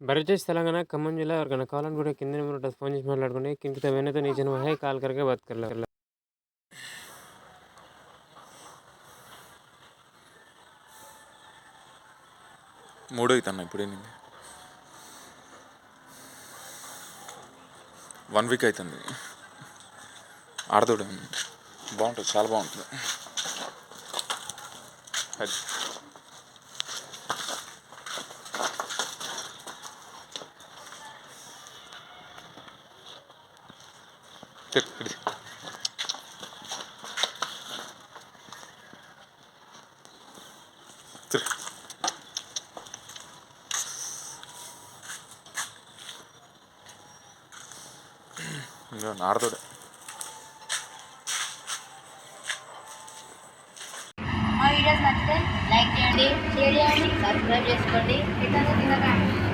Burgess Telangana Khammam జిల్లా ఎవరికైనా కాలం కూడా కింద నెంబర్ ఫోన్ చేసి మాట్లాడుకుంటే కింద వెనతో నీ జన్మ హై కాల్ కరకే బాత్ కర్లా మూడో ఇతన్న ఇప్పుడే వన్ వీక్ అవుతుంది ఆడతాడు బాగుంటుంది చాలా బాగుంటుంది. తిరుపతి ఇటు. మా వీడియోస్ నచ్చితే లైక్ చేయండి షేర్ చేయండి సబ్స్క్రైబ్ చేసుకోండి. ఇతను తినకండి.